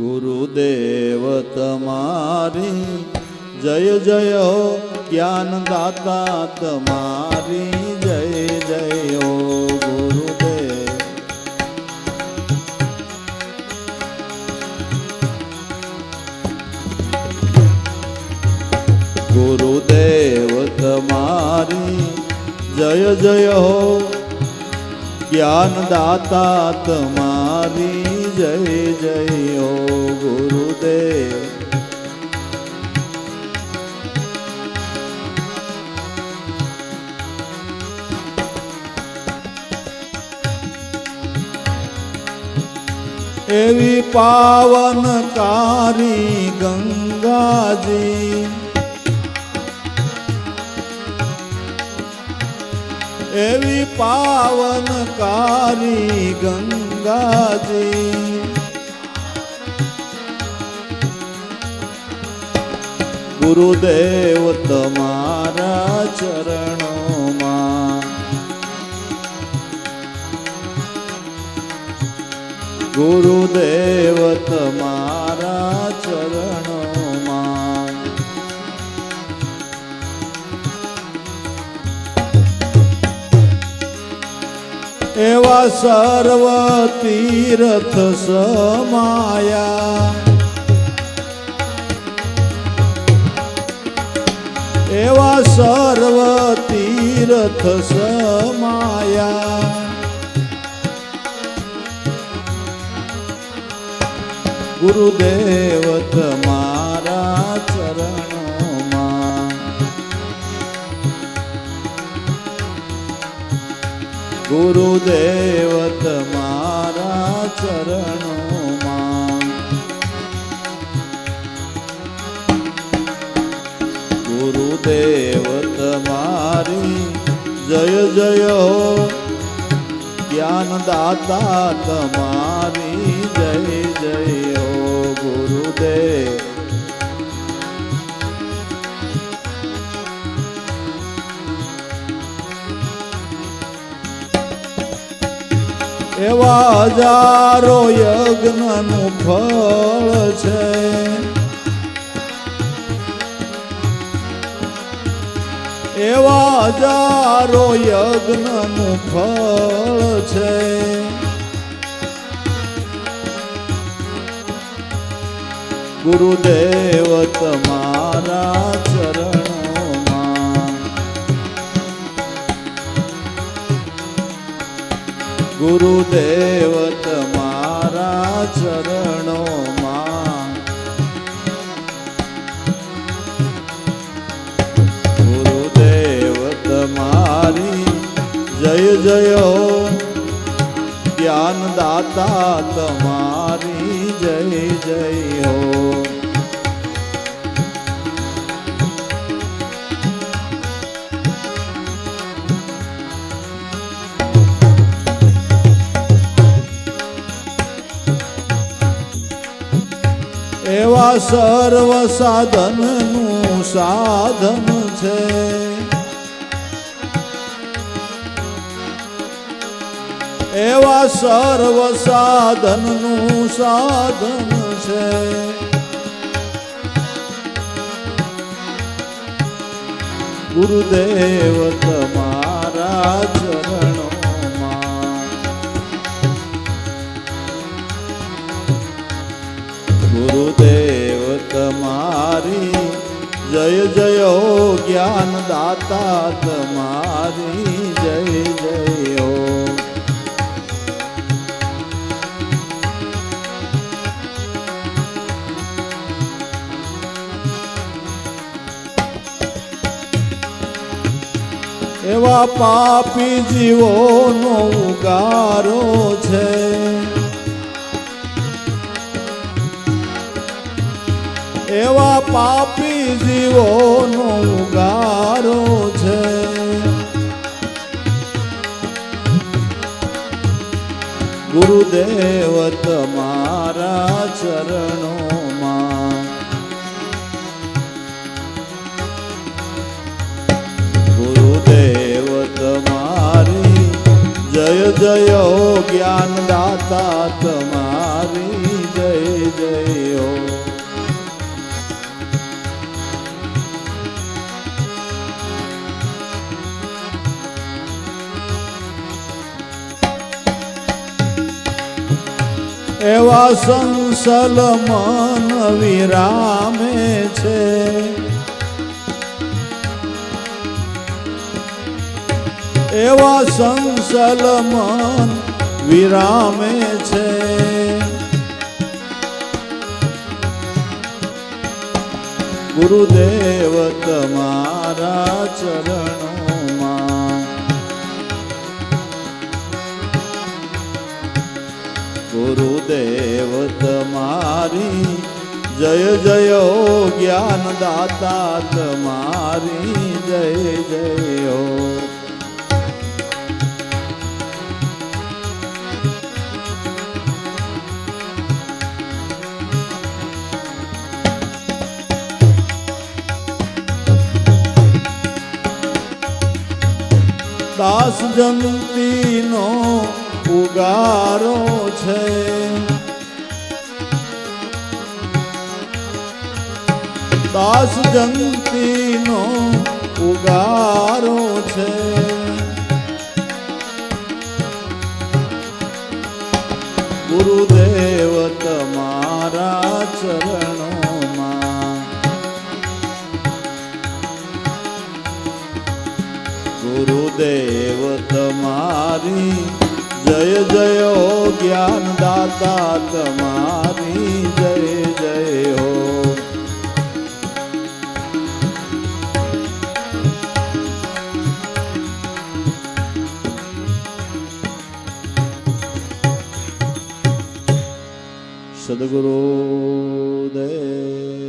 ગુરુદેવ તમારી, જય જય હો જ્ઞાનદાતા તમારી, જય જય હો ગુરુદેવ. ગુરુદેવ તમારી, જય જય હો જ્ઞાનદાતા તમારી જય જય ઓ ગુરુદેવ એવી પાવનકારી ગંગાજી એવી પાવનકારી ગંગાજી. ગુરુદેવ તમારા ચરણોમાં. ગુરુદેવ તમારા ચરણોમાં. એવા સર્વ તીર્થ સમાયા એવા સર્વ તીર્થ સમાયા ગુરુદેવ તમારા ચરણોમાં ગુરુદેવ તમારા ચરણોમાં. ગુરુદેવ તમારી જય જય હો. જ્ઞાનદાતા તમારી જય જય હો. ગુરુદેવ એવા હજારો યજ્ઞનું ફળ છે. એવા હજારો યજ્ઞનું ફળ છે. ગુરુદેવ તમારા ચરણોમાં ગુરુદેવ તમારા ચરણોમાં. ગુરુદેવ તમારી જય જય જ્ઞાનદાતા તમારી જય જય હો. એવા સર્વ સાધનનું સાધન છે. એવા સર્વ સાધનનું સાધન છે. ગુરુદેવ તમારા ચરણોમાં ગુરુદેવ તમારી, જય જય હો જ્ઞાન દાતા તમારી, જય જય હો. એવા પાપી જીવોનો ઉગારો પાપી જીવોનો ગારો છે. ગુરુદેવ તમારા ચરણોમાં. ગુરુદેવ તમારી જય જય જ્ઞાનદાતા એવા સંસલ મન વિરામે છે. એવા સંસલ મન વિરામે છે. ગુરુદેવ તમારા ચરણોમાં ગુરુદેવ તમારી જય જય જ્ઞાનદાતા તમારી જય જય દાસ જંતીનો ઉગારો છે. દાસ જંતીનો ઉગારો છે. ગુરુદેવ તમારા ચરણોમાં જય હો જ્ઞાન દાતા તમારી જય જય હો. સદગુરુ દેવ